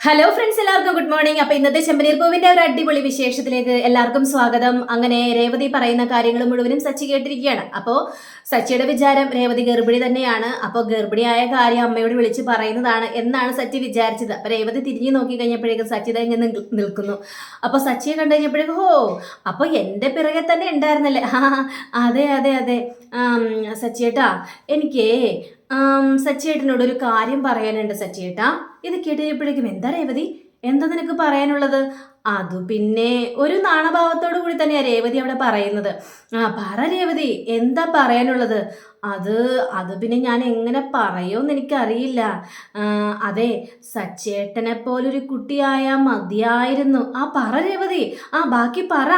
Hello friends എല്ലാവർക്കും good morning അപ്പൊ ഇന്നത്തെ ചെമ്പനീർ പൂവിന്റെ ഒരു അടിപൊളി വിശേഷത്തിലേക്ക് എല്ലാവർക്കും സ്വാഗതം. അങ്ങനെ രേവതി പറയുന്ന കാര്യങ്ങൾ മുഴുവനും സച്ചി കേട്ടിരിക്കുകയാണ്. അപ്പോൾ സച്ചിയുടെ വിചാരം രേവതി ഗർഭിണി തന്നെയാണ്. അപ്പോൾ ഗർഭിണിയായ കാര്യം അമ്മയോട് വിളിച്ച് പറയുന്നതാണ് എന്നാണ് സച്ചി വിചാരിച്ചത്. അപ്പൊ രേവതി തിരിഞ്ഞു നോക്കി കഴിഞ്ഞപ്പോഴേക്കും സച്ചി തന്നെ നിൽക്കുന്നു. അപ്പോൾ സച്ചിയെ കണ്ടു കഴിഞ്ഞപ്പോഴേക്കും ഹോ അപ്പോൾ എന്റെ പിറകെ തന്നെ ഉണ്ടായിരുന്നല്ലേ? അതെ അതെ അതെ. സച്ചിയേട്ടാ എനിക്ക് ആം, സച്ചിയേട്ടനോട് ഒരു കാര്യം പറയാനുണ്ട് സച്ചേട്ടാ ഇത് കേട്ടിരിപ്പോഴേക്കും എന്താ രേവതി? എന്താ നിനക്ക് പറയാനുള്ളത്? അതു പിന്നെ ഒരു നാണഭാവത്തോടു കൂടി തന്നെയാ രേവതി അവിടെ പറയുന്നത്. ആ പറ രേവതി എന്താ പറയാനുള്ളത്? അത് അത് പിന്നെ ഞാൻ എങ്ങനെ പറയുമെന്ന് എനിക്കറിയില്ല. അതെ സച്ചേട്ടനെ പോലൊരു കുട്ടിയായ മതിയായിരുന്നു. ആ പറ രേവതി ആ ബാക്കി പറ.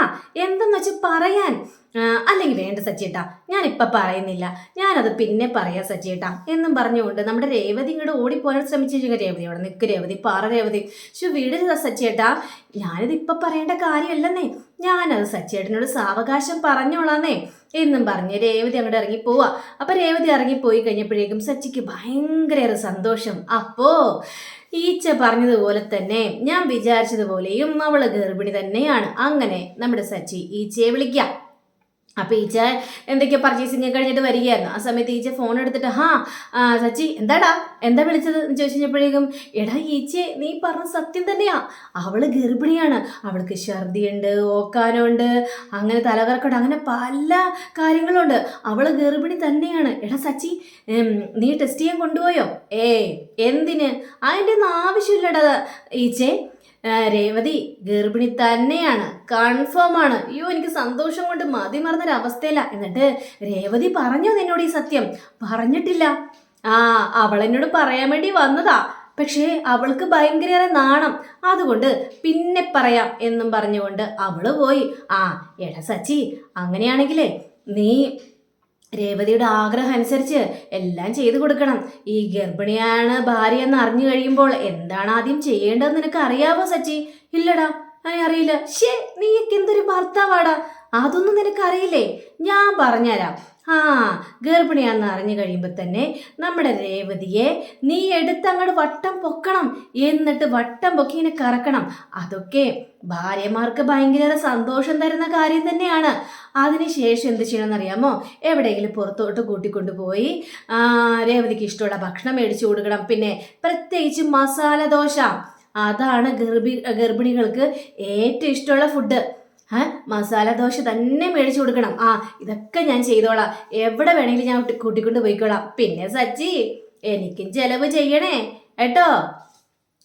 എന്തെന്ന് വെച്ച് പറയാൻ? അല്ലെങ്കിൽ വേണ്ട സച്ചിയേട്ടാ ഇപ്പൊ പറയുന്നില്ല. ഞാനത് പിന്നെ പറയാം സച്ചിയേട്ടാ. എന്നും പറഞ്ഞുകൊണ്ട് നമ്മുടെ രേവതി ഇങ്ങോട്ട് ഓടിപ്പോരാൻ ശ്രമിച്ചു രേവതി അവിടെ നിൽക്ക് രേവതി പാറ രേവതി. ശു വിടരുത സച്ചിയേട്ടാ. ഞാനിത് ഇപ്പം പറയേണ്ട കാര്യമല്ലെന്നേ. ഞാനത് സച്ചിയേട്ടനോട് സാവകാശം പറഞ്ഞോളാന്നേ. എന്നും പറഞ്ഞ് രേവതി അങ്ങോട്ട് ഇറങ്ങി പോവാ. അപ്പൊ രേവതി ഇറങ്ങിപ്പോയി കഴിഞ്ഞപ്പോഴേക്കും സച്ചിക്ക് ഭയങ്കര സന്തോഷം. അപ്പോ ഈച്ച പറഞ്ഞതുപോലെ തന്നെ ഞാൻ വിചാരിച്ചതുപോലെയും അവൾ ഗർഭിണി തന്നെയാണ്. അങ്ങനെ നമ്മുടെ സച്ചി ഈച്ചയെ വിളിക്കാം അപ്പൊ ഈച്ച എന്തൊക്കെയോ പർച്ചേസിങ് കഴിഞ്ഞിട്ട് വരികയായിരുന്നു. ആ സമയത്ത് ഈച്ച ഫോൺ എടുത്തിട്ട് ഹാ സച്ചി എന്താടാ? എന്താ വിളിച്ചത്? എന്ന് ചോദിച്ചു കഴിഞ്ഞപ്പോഴേക്കും എടാ ഈച്ചെ നീ പറഞ്ഞ സത്യം തന്നെയാ. അവൾ ഗർഭിണിയാണ്. അവൾക്ക് ഛർദിയുണ്ട് ഓക്കാനുണ്ട് അങ്ങനെ തലകറക്കമുണ്ട് അങ്ങനെ പല കാര്യങ്ങളുണ്ട്. അവൾ ഗർഭിണി തന്നെയാണ്. എടാ സച്ചി നീ ടെസ്റ്റ് ചെയ്യാൻ കൊണ്ടുപോയോ? ഏ എന്തിന്? അതിന്റെ ഒന്നും ആവശ്യമില്ലടാ ഈച്ചെ. രേവതി ഗർഭിണി തന്നെയാണ്. കൺഫേം ആണ്. അയ്യോ എനിക്ക് സന്തോഷം കൊണ്ട് മതി മറന്നൊരു അവസ്ഥയില്ല എന്നിട്ട് രേവതി പറഞ്ഞു നിന്നോട് ഈ സത്യം. പറഞ്ഞിട്ടില്ല. ആ അവൾ എന്നോട് പറയാൻ വേണ്ടി വന്നതാ. പക്ഷേ അവൾക്ക് ഭയങ്കര നാണം. അതുകൊണ്ട് പിന്നെ പറയാം എന്നും പറഞ്ഞുകൊണ്ട് അവൾ പോയി. ആ എടാ സച്ചി അങ്ങനെയാണെങ്കിലേ നീ രേവതിയുടെ ആഗ്രഹം അനുസരിച്ച് എല്ലാം ചെയ്തു കൊടുക്കണം. ഈ ഗർഭിണിയാണ് ഭാര്യ എന്ന് അറിഞ്ഞു കഴിയുമ്പോൾ എന്താണ് ആദ്യം ചെയ്യേണ്ടതെന്ന് നിനക്ക് അറിയാവോ സച്ചി? ഇല്ലടാ. അങ്ങനെ അറിയില്ല. ഷേ നീ എന്തൊരു ഭർത്താവാടാ. അതൊന്നും നിനക്ക് അറിയില്ലേ ഞാൻ പറഞ്ഞുതരാം. ആ ഗർഭിണിയാണെന്ന് അറിഞ്ഞു കഴിയുമ്പോൾ തന്നെ നമ്മുടെ രേവതിയെ നീ എടുത്ത് അങ്ങോട്ട് വട്ടം പൊക്കണം. എന്നിട്ട് വട്ടം പൊക്കി ഇങ്ങനെ കറക്കണം. അതൊക്കെ ഭാര്യമാർക്ക് ഭയങ്കര സന്തോഷം തരുന്ന കാര്യം തന്നെയാണ്. അതിനുശേഷം എന്ത് ചെയ്യണമെന്ന് അറിയാമോ? എവിടെയെങ്കിലും പുറത്തോട്ട് കൂട്ടിക്കൊണ്ടുപോയി രേവതിക്ക് ഇഷ്ടമുള്ള ഭക്ഷണം മേടിച്ചു കൊടുക്കണം. പിന്നെ പ്രത്യേകിച്ച് മസാല ദോശ. അതാണ് ഗർഭി ഗർഭിണികൾക്ക് ഏറ്റവും ഇഷ്ടമുള്ള ഫുഡ് മസാല ദോശ തന്നെ മേടിച്ചു കൊടുക്കണം. ആ ഇതൊക്കെ ഞാൻ ചെയ്തോളാം. എവിടെ വേണമെങ്കിലും ഞാൻ കൂട്ടി- കൂട്ടിക്കൊണ്ട് പോയിക്കോളാം. പിന്നെ സച്ചി എനിക്കും ചെലവ് ചെയ്യണേ. കേട്ടോ?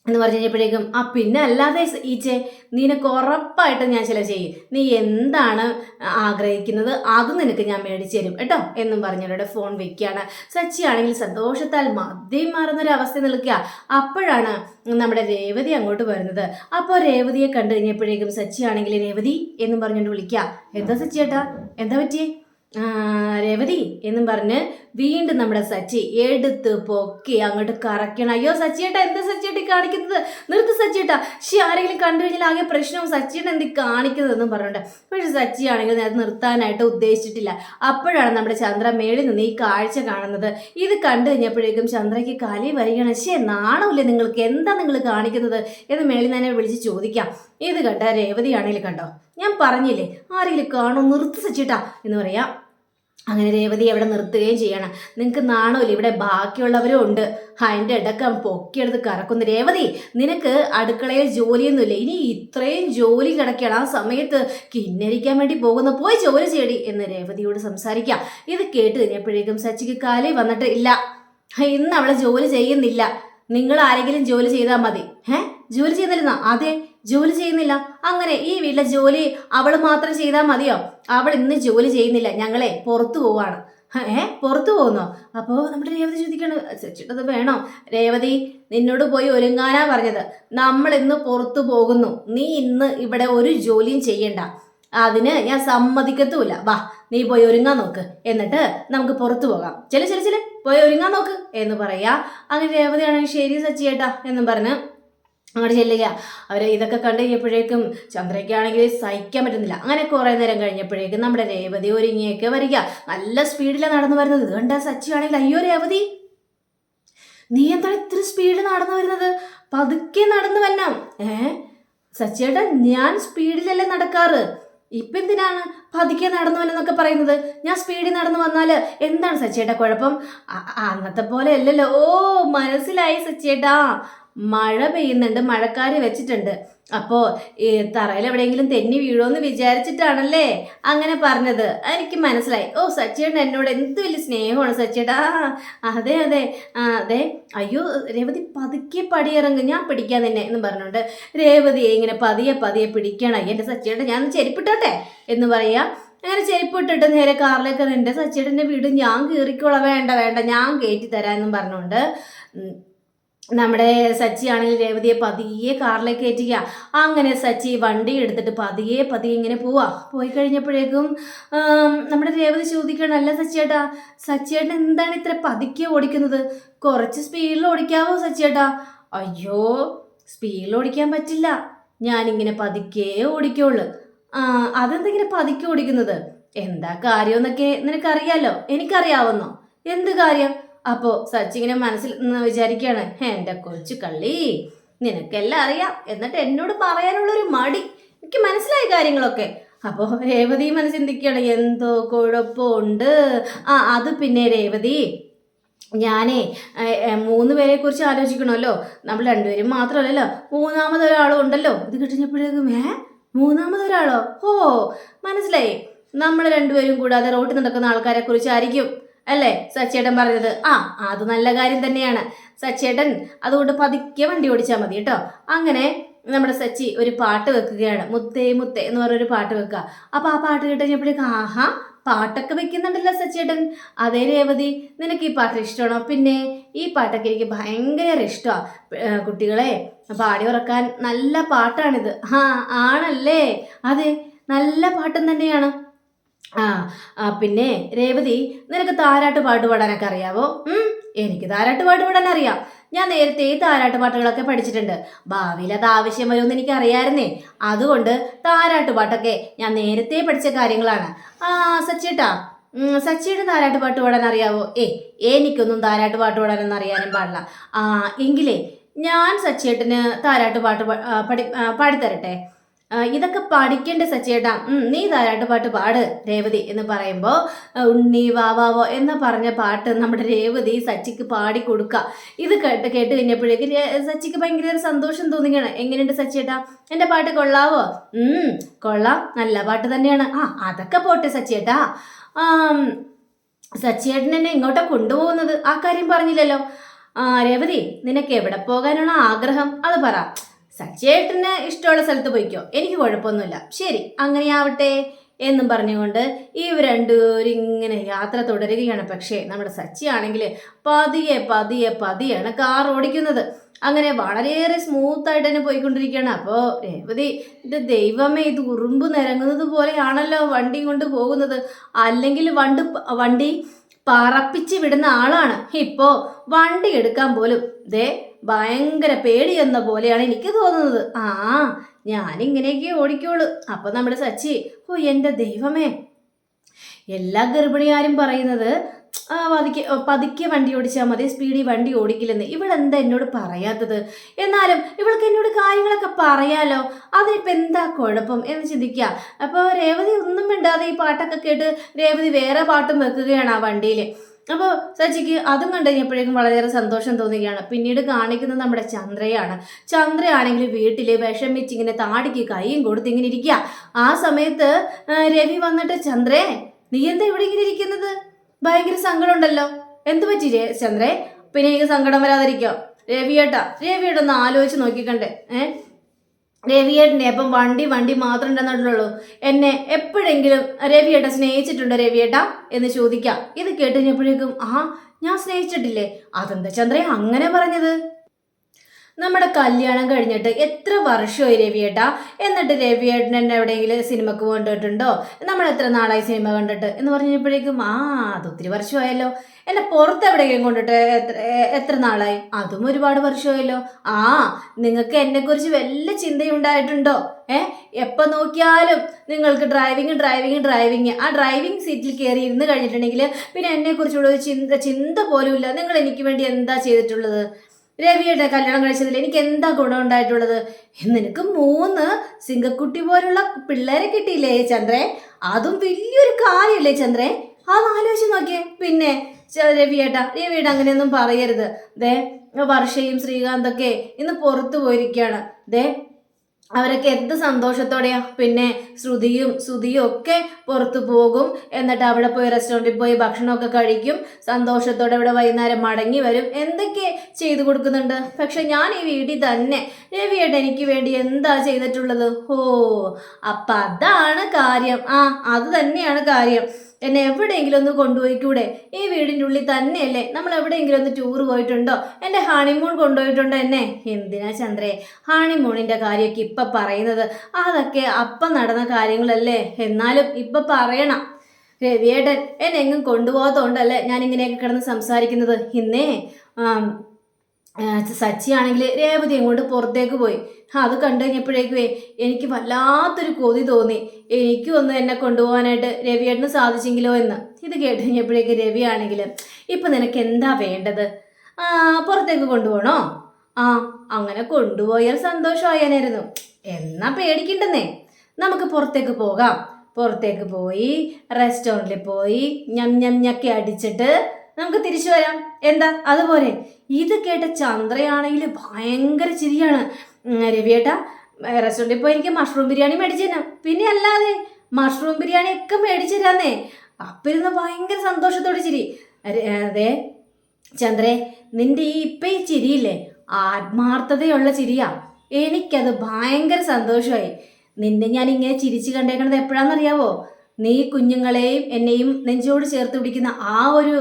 എന്ന് പറഞ്ഞു കഴിഞ്ഞപ്പോഴേക്കും ആ പിന്നെ അല്ലാതെ ഈച്ചെ നിനക്ക് ഉറപ്പായിട്ടും ഞാൻ ചില ചെയ്യും. നീ എന്താണ് ആഗ്രഹിക്കുന്നത്? അത് നിനക്ക് ഞാൻ മേടിച്ചു തരും കേട്ടോ എന്നും പറഞ്ഞവരുടെ ഫോൺ വെക്കുകയാണ്. സച്ചിയാണെങ്കിൽ സന്തോഷത്താൽ മദ്യം മാറുന്നൊരു അവസ്ഥ നിൽക്കുക. അപ്പോഴാണ് നമ്മുടെ രേവതി അങ്ങോട്ട് വരുന്നത്. അപ്പോൾ രേവതിയെ കണ്ടു കഴിഞ്ഞപ്പോഴേക്കും സച്ചിയാണെങ്കിൽ രേവതി എന്നും പറഞ്ഞുകൊണ്ട് വിളിക്കുക. എന്താ സച്ചി ഏട്ടാ? എന്താ പറ്റിയേ? രേവതി എന്നും പറഞ്ഞ് വീണ്ടും നമ്മുടെ സച്ചി എടുത്ത് പൊക്കി അങ്ങോട്ട് കറക്കണം. അയ്യോ സച്ചിയേട്ടാ എന്താ സച്ചിയേട്ടി കാണിക്കുന്നത്? നിർത്ത് സച്ചിയേട്ടാ. ശി ആരെങ്കിലും കണ്ടു കഴിഞ്ഞാൽ ആകെ പ്രശ്നവും സച്ചിയേട്ടൻ എന്ത് കാണിക്കുന്നതെന്നും പറഞ്ഞുകൊണ്ട് പക്ഷെ സച്ചി ആണെങ്കിൽ അത് നിർത്താനായിട്ട് ഉദ്ദേശിച്ചിട്ടില്ല. അപ്പോഴാണ് നമ്മുടെ ചന്ദ്ര മേളിൽ നിന്ന് ഈ കാഴ്ച കാണുന്നത്. ഇത് കണ്ടു കഴിഞ്ഞപ്പോഴേക്കും ചന്ദ്രയ്ക്ക് കലി വരികയാണ്. ശേ നാണമില്ലേ നിങ്ങൾക്ക്? എന്താ നിങ്ങൾ കാണിക്കുന്നത്? എന്ന് മേളിൽ തന്നെ വിളിച്ച് ചോദിക്കാം. ഇത് കണ്ട രേവതിയാണെങ്കിൽ കണ്ടോ? ഞാൻ പറഞ്ഞില്ലേ ആരെങ്കിലും കാണോ നിർത്തി സച്ചിട്ടാ എന്ന് പറയാം. അങ്ങനെ രേവതി അവിടെ നിർത്തുകയും ചെയ്യണം. നിങ്ങൾക്ക് നാണമില്ല ഇവിടെ ബാക്കിയുള്ളവരും ഉണ്ട്. അതിന്റെ ഇടക്കം പൊക്കിയെടുത്ത് കറക്കുന്നു. രേവതി നിനക്ക് അടുക്കളയിൽ ജോലിയൊന്നുമില്ല. ഇനി ഇത്രയും ജോലി കിടക്കുകയാണ് ആ സമയത്ത് കിന്നരിക്കാൻ വേണ്ടി പോകുന്ന പോയി ജോലി ചെയ്യടി എന്ന് രേവതിയോട് സംസാരിക്കാം. ഇത് കേട്ട് കഴിഞ്ഞപ്പോഴേക്കും സച്ചിക്ക് കാലേ വന്നിട്ട് ഇല്ല ഇന്ന് അവളെ ജോലി ചെയ്യുന്നില്ല. നിങ്ങൾ ആരെങ്കിലും ജോലി ചെയ്താൽ മതി. ഏഹ് ജോലി ചെയ്തിരുന്ന അതെ ജോലി ചെയ്യുന്നില്ല. അങ്ങനെ ഈ വീട്ടിലെ ജോലി അവൾ മാത്രം ചെയ്താൽ മതിയോ? അവൾ ഇന്ന് ജോലി ചെയ്യുന്നില്ല. ഞങ്ങളെ പുറത്തു പോവാണ്. ഏ പുറത്തു പോകുന്നോ? അപ്പോൾ നമ്മുടെ രേവതി ചോദിക്കണം ചേട്ടത് വേണോ? രേവതി നിന്നോട് പോയി ഒരുങ്ങാനാ പറഞ്ഞത്. നമ്മൾ ഇന്ന് പുറത്തു പോകുന്നു. നീ ഇന്ന് ഇവിടെ ഒരു ജോലിയും ചെയ്യണ്ട. അതിന് ഞാൻ സമ്മതിക്കത്തുമില്ല വാ നീ പോയി ഒരുങ്ങാൻ നോക്ക്. എന്നിട്ട് നമുക്ക് പുറത്തു പോകാം. ചില ചില ചില പോയി ഒരുങ്ങാൻ നോക്ക് എന്ന് പറയാ. അങ്ങനെ രേവതിയാണെങ്കിൽ ശരി സച്ചിയേട്ടാ എന്നും പറഞ്ഞ് അങ്ങോട്ട് ചെല്ലുക. അവർ ഇതൊക്കെ കണ്ടു കഴിഞ്ഞപ്പോഴേക്കും ചന്ദ്രയ്ക്കാണെങ്കിൽ സഹിക്കാൻ പറ്റുന്നില്ല. അങ്ങനെ കുറേ നേരം കഴിഞ്ഞപ്പോഴേക്കും നമ്മുടെ രേവതി ഒരുങ്ങിയൊക്കെ വരിക. നല്ല സ്പീഡിലാണ് നടന്നു വരുന്നത്. ഇത് കണ്ട സച്ചി ആണെങ്കിൽ അയ്യോ രേവതി നീ എന്താണ് ഇത്ര സ്പീഡിൽ നടന്നു വരുന്നത്? പതുക്കെ നടന്നു വരണം. ഏ? സച്ചിയേട്ടാ ഞാൻ സ്പീഡിലല്ലേ നടക്കാറ്. ഇപ്പം എന്തിനാണ് പതുക്കെ നടന്നു വന്നെന്നൊക്കെ പറയുന്നത്? ഞാൻ സ്പീഡിൽ നടന്നു വന്നാൽ എന്താണ് സച്ചിയേട്ടാ കുഴപ്പം? അന്നത്തെ പോലെ അല്ലല്ലോ. ഓ മനസ്സിലായി സച്ചിയേട്ടാ. മഴ പെയ്യുന്നുണ്ട് മഴക്കാര് വെച്ചിട്ടുണ്ട്. അപ്പോ ഈ തറയിൽ എവിടെയെങ്കിലും തെന്നി വീഴുമെന്ന് വിചാരിച്ചിട്ടാണല്ലേ അങ്ങനെ പറഞ്ഞത്. എനിക്ക് മനസ്സിലായി. ഓ സച്ചിയേട്ടൻ എന്നോട് എന്ത് വലിയ സ്നേഹമാണ് സച്ചിയേട്ടാ ആ, അതെ അതെ. ആ, അതെ. അയ്യോ രേവതി പതുക്കെ പടിയിറങ്ങും. ഞാൻ പിടിക്കാൻ നിന്നെ എന്ന് പറഞ്ഞുകൊണ്ട് രേവതിയെ ഇങ്ങനെ പതിയെ പതിയെ പിടിക്കണം. എന്റെ സച്ചിയേട്ടൻ ഞാൻ ചെരിപ്പിട്ടോട്ടെ എന്ന് പറയാ. അങ്ങനെ ചെരിപ്പിട്ടിട്ട് നേരെ കാറിലേക്ക് എന്റെ സച്ചിയേട്ടന്റെ വീട് ഞാൻ കീറിക്കോളാം വേണ്ട വേണ്ട. ഞാൻ കയറ്റി തരാമെന്നും പറഞ്ഞുകൊണ്ട് നമ്മുടെ സച്ചി ആണെങ്കിൽ രേവതിയെ പതിയെ കാറിലേക്ക് കയറ്റിക്കുക അങ്ങനെ സച്ചി വണ്ടി എടുത്തിട്ട് പതിയെ പതിയെ ഇങ്ങനെ പോവാ. പോയി കഴിഞ്ഞപ്പോഴേക്കും നമ്മുടെ രേവതി ചോദിക്കണം അല്ല സച്ചിയേട്ടാ സച്ചിയേട്ടൻ എന്താണ് ഇത്ര പതുക്കെ ഓടിക്കുന്നത്? കുറച്ച് സ്പീഡിൽ ഓടിക്കാവോ സച്ചിയേട്ടാ? അയ്യോ സ്പീഡിൽ ഓടിക്കാൻ പറ്റില്ല. ഞാനിങ്ങനെ പതുക്കെ ഓടിക്കുള്ളൂ ആ അതെന്തെങ്കിലും പതുക്കെ ഓടിക്കുന്നത്? എന്താ കാര്യമെന്നൊക്കെ നിനക്കറിയാലോ? എനിക്കറിയാവുന്നോ? എന്ത് കാര്യം? അപ്പോ സച്ചിങ്ങനെ മനസ്സിൽ വിചാരിക്കുകയാണ് എന്റെ കൊച്ചു കള്ളി നിനക്കെല്ലാം അറിയാം. എന്നിട്ട് എന്നോട് പറയാനുള്ള ഒരു മടി. എനിക്ക് മനസ്സിലായ കാര്യങ്ങളൊക്കെ. അപ്പോൾ രേവതി മനസ്സിൽ ചിന്തിക്കുകയാണ് എന്തോ കുഴപ്പമുണ്ട്. ആ അത് പിന്നെ രേവതി ഞാനേ മൂന്ന് പേരെ കുറിച്ച് ആലോചിക്കണമല്ലോ. നമ്മൾ രണ്ടുപേരും മാത്രമല്ലല്ലോ. മൂന്നാമത് ഒരാളും ഉണ്ടല്ലോ. ഇത് കിട്ടിഞ്ഞപ്പോഴേക്കും ഏ മൂന്നാമത് ഒരാളോ ഓ മനസ്സിലായി. നമ്മൾ രണ്ടുപേരും കൂടാതെ റോട്ടിൽ നടക്കുന്ന ആൾക്കാരെ കുറിച്ചായിരിക്കും അല്ലേ? സച്ചേട്ടൻ പറഞ്ഞത് ആ അത് നല്ല കാര്യം തന്നെയാണ്. സച്ചേട്ടൻ അതുകൊണ്ട് പതുക്കെ വണ്ടി ഓടിച്ചാൽ മതി കേട്ടോ. അങ്ങനെ നമ്മുടെ സച്ചി ഒരു പാട്ട് വെക്കുകയാണ്. മുത്തേ മുത്തേ എന്ന് പറഞ്ഞൊരു പാട്ട് വെക്കുക. അപ്പോൾ ആ പാട്ട് കേട്ടുകഴിഞ്ഞപ്പോഴേക്കും ആഹാ പാട്ടൊക്കെ വെക്കുന്നുണ്ടല്ലോ സച്ചേട്ടൻ അതേ രേവതി നിനക്ക് ഈ പാട്ട് ഇഷ്ടമാണോ? പിന്നെ ഈ പാട്ടൊക്കെ എനിക്ക് ഭയങ്കര ഇഷ്ടമാണ് കുട്ടികളെ പാടി ഉറക്കാൻ നല്ല പാട്ടാണിത്. ആ ആണല്ലേ? അതെ നല്ല പാട്ടും തന്നെയാണ്. ആ പിന്നെ രേവതി നിനക്ക് താരാട്ട് പാട്ട് പാടാനൊക്കെ അറിയാവോ? എനിക്ക് താരാട്ട് പാട്ട് പാടാൻ അറിയാം. ഞാൻ നേരത്തെ ഈ താരാട്ട് പാട്ടുകളൊക്കെ പഠിച്ചിട്ടുണ്ട്. ഭാവിയിൽ അത് ആവശ്യം വരുമെന്ന് എനിക്ക് അറിയായിരുന്നേ അതുകൊണ്ട് താരാട്ട് പാട്ടൊക്കെ ഞാൻ നേരത്തെ പഠിച്ച കാര്യങ്ങളാണ്. ആ സച്ചിട്ടാ സച്ചിയുടെ താരാട്ട് പാട്ട് പാടാൻ അറിയാവോ? ഏ എനിക്കൊന്നും താരാട്ട് പാട്ട് പാടാനൊന്നും അറിയാനും പാടില്ല. ആ എങ്കിലേ ഞാൻ സച്ചേട്ടന് താരാട്ട് പാട്ട് പഠി പാടിത്തരട്ടെ? ഇതൊക്കെ പഠിക്കേണ്ട സച്ചേട്ടാ. നീ ധാരാട്ട് പാട്ട് പാട് രേവതി എന്ന് പറയുമ്പോൾ ഉണ്ണി വാവാവോ എന്ന് പറഞ്ഞ പാട്ട് നമ്മുടെ രേവതി സച്ചിക്ക് പാടി കൊടുക്കുക ഇത് കേട്ട് കേട്ട് കഴിഞ്ഞപ്പോഴേക്കും സച്ചിക്ക് ഭയങ്കര ഒരു സന്തോഷം തോന്നുകയാണ്. എങ്ങനെയുണ്ട് സച്ചേട്ടാ? എന്റെ പാട്ട് കൊള്ളാവോ? കൊള്ളാം. നല്ല പാട്ട് തന്നെയാണ്. ആ അതൊക്കെ പോട്ടെ സച്ചേട്ടാ. സച്ചിയേട്ടൻ എന്നെ ഇങ്ങോട്ടാ കൊണ്ടുപോകുന്നത്. ആ കാര്യം പറഞ്ഞില്ലല്ലോ. രേവതി നിനക്ക് എവിടെ പോകാനുള്ള ആഗ്രഹം? അത് പറ. സച്ചിയേട്ടന് ഇഷ്ടമുള്ള സ്ഥലത്ത് പോയിക്കോ. എനിക്ക് കുഴപ്പമൊന്നുമില്ല. ശരി അങ്ങനെയാവട്ടെ എന്നും പറഞ്ഞുകൊണ്ട് ഇവർ രണ്ടുപേരും ഇങ്ങനെ യാത്ര തുടരുകയാണ്. പക്ഷേ നമ്മുടെ സച്ചി ആണെങ്കിൽ പതിയെ പതിയെ പതിയാണ് കാർ ഓടിക്കുന്നത്. അങ്ങനെ വളരെയേറെ സ്മൂത്തായിട്ട് തന്നെ പോയിക്കൊണ്ടിരിക്കുകയാണ്. അപ്പോൾ രേവതി ഇത് ദൈവമേ ഇത് ഉറുമ്പ് നിരങ്ങുന്നത് പോലെയാണല്ലോ വണ്ടി കൊണ്ട് പോകുന്നത്. അല്ലെങ്കിൽ വണ്ട് വണ്ടി പറപ്പിച്ച് വിടുന്ന ആളാണ്. ഇപ്പോൾ വണ്ടി എടുക്കാൻ പോലും ദേ ഭയങ്കര പേടി എന്ന പോലെയാണ് എനിക്ക് തോന്നുന്നത്. ആ ഞാനിങ്ങനെയൊക്കെ ഓടിക്കോളൂ. അപ്പൊ നമ്മുടെ സച്ചി ഓ എന്റെ ദൈവമേ. എല്ലാ ഗർഭിണിയാരും പറയുന്നത് പതുക്കെ പതുക്കെ വണ്ടി ഓടിച്ചാൽ മതി സ്പീഡിൽ വണ്ടി ഓടിക്കില്ലെന്ന്. ഇവളെന്താ എന്നോട് പറയാത്തത്? എന്നാലും ഇവൾക്ക് എന്നോട് കാര്യങ്ങളൊക്കെ പറയാലോ? അതിനിപ്പോൾ എന്താ കുഴപ്പം എന്ന് ചിന്തിക്കുക അപ്പോൾ രേവതി ഒന്നും മിണ്ടാതെ ഈ പാട്ടൊക്കെ കേട്ട് രേവതി വേറെ പാട്ടും വെക്കുകയാണ് ആ വണ്ടിയിൽ അപ്പോൾ സച്ചിക്ക് അതും കണ്ടു കഴിഞ്ഞപ്പോഴേക്കും വളരെയേറെ സന്തോഷം തോന്നുകയാണ്. പിന്നീട് കാണിക്കുന്നത് നമ്മുടെ ചന്ദ്രയാണ്. ചന്ദ്രയാണെങ്കിൽ വീട്ടിൽ വിഷമിച്ച് ഇങ്ങനെ താടിക്ക് കൈയും കൊടുത്ത് ഇങ്ങനെ ഇരിക്കുക ആ സമയത്ത് രവി വന്നിട്ട് ചന്ദ്രേ നീ എന്താ ഇവിടെ ഇങ്ങനെ ഇരിക്കുന്നത്? ഭയങ്കര സങ്കടമുണ്ടല്ലോ. എന്തു പറ്റി ചന്ദ്രേ? പിന്നെ എനിക്ക് സങ്കടം വരാതിരിക്കോ? രവിയേട്ടാ രവിയേട്ടൊന്ന് ആലോചിച്ച് നോക്കിക്കണ്ടേ. ഏ? രവിയേട്ടനെ അപ്പം വണ്ടി വണ്ടി മാത്രം ഉണ്ടെന്നുള്ളൂ എന്നെ എപ്പോഴെങ്കിലും രവിയേട്ട സ്നേഹിച്ചിട്ടുണ്ടോ രവിയേട്ട? എന്ന് ചോദിക്കാം. ഇത് കേട്ടുകഴിഞ്ഞപ്പോഴേക്കും ആ ഞാൻ സ്നേഹിച്ചിട്ടില്ലേ? അതെന്താ ചന്ദ്രയെ അങ്ങനെ പറഞ്ഞത്? നമ്മുടെ കല്യാണം കഴിഞ്ഞിട്ട് എത്ര വർഷമായി രവിയേട്ടാ? എന്നിട്ട് രവിയേട്ടൻ എന്നെ എവിടെയെങ്കിലും സിനിമക്ക് കൊണ്ടിട്ടുണ്ടോ നമ്മൾ എത്ര നാളായി സിനിമ കണ്ടിട്ട്? എന്ന് പറഞ്ഞപ്പോഴേക്കും ആ അത് ഒത്തിരി വർഷമായല്ലോ. എന്നെ പുറത്ത് എവിടെയെങ്കിലും കൊണ്ടിട്ട് എത്ര നാളായി? അതും ഒരുപാട് വർഷമായല്ലോ. ആ നിങ്ങൾക്ക് എന്നെക്കുറിച്ച് വല്ല ചിന്തയുണ്ടായിട്ടുണ്ടോ? ഏ എപ്പോൾ നോക്കിയാലും നിങ്ങൾക്ക് ഡ്രൈവിങ് ഡ്രൈവിങ് ഡ്രൈവിങ് ആ ഡ്രൈവിംഗ് സീറ്റിൽ കയറി ഇരുന്ന് കഴിഞ്ഞിട്ടുണ്ടെങ്കിൽ പിന്നെ എന്നെക്കുറിച്ചുള്ള ഒരു ചിന്ത ചിന്ത പോലും ഇല്ല നിങ്ങൾ എനിക്ക് വേണ്ടി എന്താ ചെയ്തിട്ടുള്ളത്? രവിയുടെ കല്യാണം കഴിച്ചതിൽ എനിക്ക് എന്താ ഗുണം ഉണ്ടായിട്ടുള്ളത് നിനക്ക് മൂന്ന് സിംഗക്കുട്ടി പോലുള്ള പിള്ളേരെ കിട്ടിയില്ലേ ചന്ദ്രേ? അതും വലിയൊരു കാര്യമല്ലേ ചന്ദ്രേ? അത് ആലോചിച്ച് നോക്കിയേ. പിന്നെ രവിയേട്ടാ രവിയേട്ട അങ്ങനെയൊന്നും പറയരുത്. ദേ വർഷയും ശ്രീകാന്തൊക്കെ ഇന്ന് പുറത്തു പോയിരിക്കുകയാണ്. ദേ അവരൊക്കെ എന്ത് സന്തോഷത്തോടെയാ? പിന്നെ ശ്രുതിയും ശ്രുതിയും ഒക്കെ പുറത്തു പോകും. എന്നിട്ട് അവിടെ പോയി റെസ്റ്റോറന്റിൽ പോയി ഭക്ഷണമൊക്കെ കഴിക്കും. സന്തോഷത്തോടെ ഇവിടെ വൈകുന്നേരം മടങ്ങി വരും. എന്തൊക്കെ ചെയ്തു കൊടുക്കുന്നുണ്ട്? പക്ഷെ ഞാൻ ഈ വീട്ടിൽ തന്നെ രവിയേട്ട എനിക്ക് വേണ്ടി എന്താ ചെയ്തിട്ടുള്ളത്? ഓ അപ്പം അതാണ് കാര്യം. ആ അത് തന്നെയാണ് കാര്യം. എന്നെ എവിടെയെങ്കിലും ഒന്ന് കൊണ്ടുപോയിക്കൂടെ? ഈ വീടിന്റെ ഉള്ളിൽ തന്നെയല്ലേ? നമ്മൾ എവിടെയെങ്കിലും ഒന്ന് ടൂർ പോയിട്ടുണ്ടോ? എന്റെ ഹണിമൂൺ കൊണ്ടുപോയിട്ടുണ്ടോ എന്നെ? എന്തിനാ ചന്ദ്രേ? ഹണിമൂണിന്റെ കാര്യമൊക്കെ ഇപ്പം പറയുന്നത്. അതൊക്കെ അപ്പം നടന്ന കാര്യങ്ങളല്ലേ? എന്നാലും ഇപ്പം പറയണം. രവിയേട്ടൻ എന്നെ എങ്ങും കൊണ്ടുപോകാത്തതുകൊണ്ടല്ലേ ഞാൻ ഇങ്ങനെയൊക്കെ കിടന്ന് സംസാരിക്കുന്നത്? ഇന്നേ ആം, ആണെങ്കിൽ രേവതിയും കൊണ്ട് പുറത്തേക്ക് പോയി? അത് കണ്ടു കഴിഞ്ഞപ്പോഴേക്കുവേ എനിക്ക് വല്ലാത്തൊരു കൊതി തോന്നി. എനിക്കും ഒന്ന് എന്നെ കൊണ്ടുപോകാനായിട്ട് രവിയേട്ടന് സാധിച്ചെങ്കിലോ എന്ന്. ഇത് കേട്ട് കഴിഞ്ഞപ്പോഴേക്ക് രവി ആണെങ്കിൽ ഇപ്പം നിനക്ക് എന്താ വേണ്ടത്? പുറത്തേക്ക് കൊണ്ടുപോകണോ? ആ അങ്ങനെ കൊണ്ടുപോയാൽ സന്തോഷമായാനായിരുന്നു എന്നാ പേടിക്കണ്ടെന്നേ. നമുക്ക് പുറത്തേക്ക് പോകാം. പുറത്തേക്ക് പോയി റെസ്റ്റോറന്റിൽ പോയി ഞം ഞം ഞക്കെ അടിച്ചിട്ട് നമുക്ക് തിരിച്ചു വരാം. എന്താ? അതുപോലെ ഇത് കേട്ട ചന്ദ്രയാണെങ്കിൽ ഭയങ്കര ചിരിയാണ്. രവിയേട്ട റെസ്റ്റോറന്റിൽ പോയി എനിക്ക് മഷ്റൂം ബിരിയാണി മേടിച്ചു തരാം പിന്നെ അല്ലാതെ മഷ്റൂം ബിരിയാണി ഒക്കെ മേടിച്ചു തരാന്നേ. അപ്പം ഇരുന്ന് ഭയങ്കര സന്തോഷത്തോടെ ചിരി. അതെ ചന്ദ്രേ നിന്റെ ഈ ഇപ്പം ഈ ചിരിയില്ലേ? ആത്മാർത്ഥതയുള്ള ചിരിയാ. എനിക്കത് ഭയങ്കര സന്തോഷമായി. നിന്നെ ഞാൻ ഇങ്ങനെ ചിരിച്ചു കണ്ടേക്കണത് എപ്പോഴാണെന്നറിയാവോ നീ കുഞ്ഞുങ്ങളെയും എന്നെയും നെഞ്ചോട് ചേർത്ത് പിടിക്കുന്ന ആ ഒരു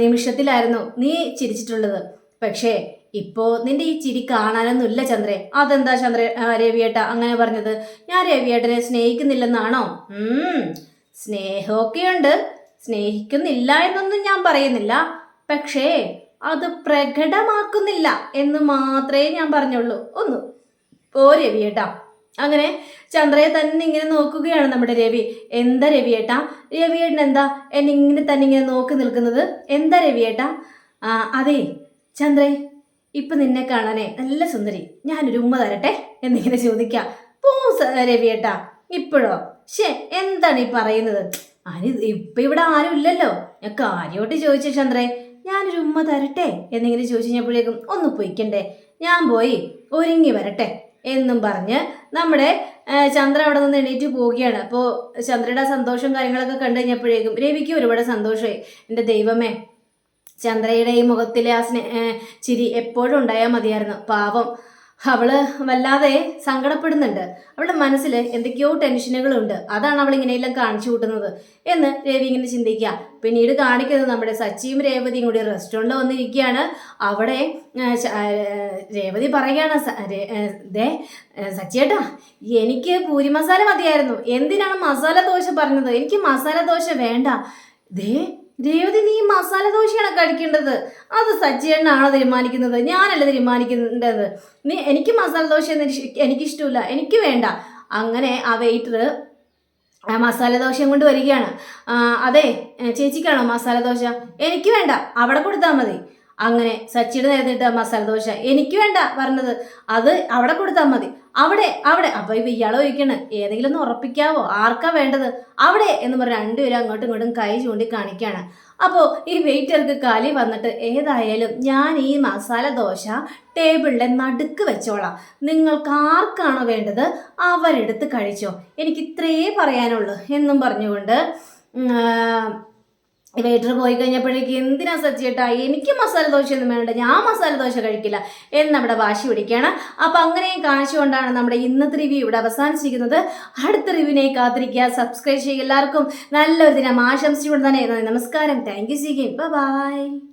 നിമിഷത്തിലായിരുന്നു നീ ചിരിച്ചിട്ടുള്ളത്. പക്ഷേ ഇപ്പോ നിന്റെ ഈ ചിരി കാണാനൊന്നുമില്ല ചന്ദ്രേ. അതെന്താ ചന്ദ്ര രവിയേട്ട അങ്ങനെ പറഞ്ഞത്? ഞാൻ രവിയേട്ടനെ സ്നേഹിക്കുന്നില്ലെന്നാണോ? സ്നേഹമൊക്കെയുണ്ട്. സ്നേഹിക്കുന്നില്ല എന്നൊന്നും ഞാൻ പറയുന്നില്ല. പക്ഷേ അത് പ്രകടമാക്കുന്നില്ല എന്ന് മാത്രമേ ഞാൻ പറഞ്ഞുള്ളൂ. ഒന്ന് ഓ രവിയേട്ടാ. അങ്ങനെ ചന്ദ്രയെ തന്നെ ഇങ്ങനെ നോക്കുകയാണ് നമ്മുടെ രവി. എന്താ രവിയേട്ടാ? രവിയേട്ടൻ എന്താ എന്നെ ഇങ്ങനെ തന്നെ ഇങ്ങനെ നോക്കി നിൽക്കുന്നത്? എന്താ രവിയേട്ടാ? അതെ ചന്ദ്രേ ഇപ്പൊ നിന്നെ കാണാനേ നല്ല സുന്ദരി. ഞാനൊരു ഉമ്മ തരട്ടെ എന്നിങ്ങനെ ചോദിക്കാം. പോ രവിയേട്ടാ ഇപ്പോഴോ? ഷേ എന്താണ് ഈ പറയുന്നത്? അനി ഇപ്പൊ ഇവിടെ ആരും ഇല്ലല്ലോ. ഞാൻ കാര്യമായിട്ട് ചോദിച്ചു ചന്ദ്രേ. ഞാനൊരു ഉമ്മ തരട്ടെ എന്നിങ്ങനെ ചോദിച്ചു കഴിഞ്ഞപ്പോഴേക്കും ഒന്ന് പൊയ്ക്കണ്ടേ. ഞാൻ പോയി ഒരുങ്ങി വരട്ടെ എന്നും പറഞ്ഞ് നമ്മുടെ ചന്ദ്ര അവിടെ നിന്ന് എണീറ്റ് പോവുകയാണ്. അപ്പോൾ ചന്ദ്രയുടെ സന്തോഷവും സന്തോഷം കാര്യങ്ങളൊക്കെ കണ്ടു കഴിഞ്ഞപ്പോഴേക്കും രവിക്ക് ഒരുപാട് സന്തോഷമായി. എന്റെ ദൈവമേ ചന്ദ്രയുടെ ഈ മുഖത്തിലെ ആ സ്നേ ചിരി എപ്പോഴും ഉണ്ടായാൽ മതിയായിരുന്നു. പാവം. അവൾ വല്ലാതെ സങ്കടപ്പെടുന്നുണ്ട്. അവളുടെ മനസ്സിൽ എന്തൊക്കെയോ ടെൻഷനുകളുണ്ട്. അതാണ് അവൾ ഇങ്ങനെയെല്ലാം കാണിച്ചു കൂട്ടുന്നത് എന്ന് രവി ഇങ്ങനെ ചിന്തിക്കുക. പിന്നീട് കാണിക്കുന്നത് നമ്മുടെ സച്ചിയും രേവതിയും കൂടി റെസ്റ്റോറന്റിൽ വന്നിരിക്കുകയാണ്. അവിടെ രേവതി പറയുകയാണ് ദേ സച്ചിയേട്ടാ എനിക്ക് പൂരി മസാല മതിയായിരുന്നു. എന്തിനാണ് മസാല ദോശ പറഞ്ഞത്? എനിക്ക് മസാല ദോശ വേണ്ട. ദേ രേവതി നീ മസാല ദോശയാണ് കഴിക്കേണ്ടത് അത് സജ്ജേണ്ണാണ് തീരുമാനിക്കുന്നത്? ഞാനല്ല തീരുമാനിക്കേണ്ടത്? നീ എനിക്ക് മസാല ദോശ എനിക്ക് എനിക്കിഷ്ടമില്ല. എനിക്ക് വേണ്ട. അങ്ങനെ ആ വെയിറ്റർ മസാല ദോശയും കൊണ്ട് വരികയാണ്. അതെ ചേച്ചിക്കാണോ മസാല ദോശ? എനിക്ക് വേണ്ട. അവിടെ കൊടുത്താൽ മതി. അങ്ങനെ സച്ചിയുടെ നേരത്തിട്ട് മസാല ദോശ എനിക്ക് വേണ്ട പറഞ്ഞത് അത് അവിടെ കൊടുത്താൽ മതി. അവിടെ അവിടെ. അപ്പോൾ ഇപ്പൊ ഇയാൾ ചോദിക്കണ് ഏതെങ്കിലും ഒന്ന് ഉറപ്പിക്കാവോ? ആർക്കാ വേണ്ടത്? അവിടെ എന്ന് പറഞ്ഞ് രണ്ടുപേരും അങ്ങോട്ടും ഇങ്ങോട്ടും കൈ ചൂണ്ടി കാണിക്കുകയാണ് അപ്പോൾ ഈ വെയിറ്റർക്ക് കാലി വന്നിട്ട് ഏതായാലും ഞാൻ ഈ മസാല ദോശ ടേബിളിന്റെ നടുക്ക് വെച്ചോളാം. നിങ്ങൾക്ക് ആർക്കാണോ വേണ്ടത് അവരെടുത്ത് കഴിച്ചോ. എനിക്ക് ഇത്രയേ പറയാനുള്ളൂ എന്നും പറഞ്ഞുകൊണ്ട് വെയിറ്റർ പോയി കഴിഞ്ഞപ്പോഴേക്കും എന്തിനാ സച്ചിട്ടാ എനിക്ക് മസാല ദോശയൊന്നും വേണ്ട. ഞാൻ മസാല ദോശ കഴിക്കില്ല. എന്ന് നമ്മുടെ വാശി പിടിക്കുകയാണ്. അപ്പം അങ്ങനെയും കാണിച്ചുകൊണ്ടാണ് നമ്മുടെ ഇന്നത്തെ റിവ്യൂ ഇവിടെ അവസാനിച്ചിരിക്കുന്നത്. അടുത്ത റിവ്യൂവിനെ കാത്തിരിക്കുക. സബ്സ്ക്രൈബ് ചെയ്യുക എല്ലാവർക്കും. നല്ലൊരു ദിനം ആശംസിച്ചുകൊണ്ട് തന്നെ. നമസ്കാരം. Thank you സിഗിൻ by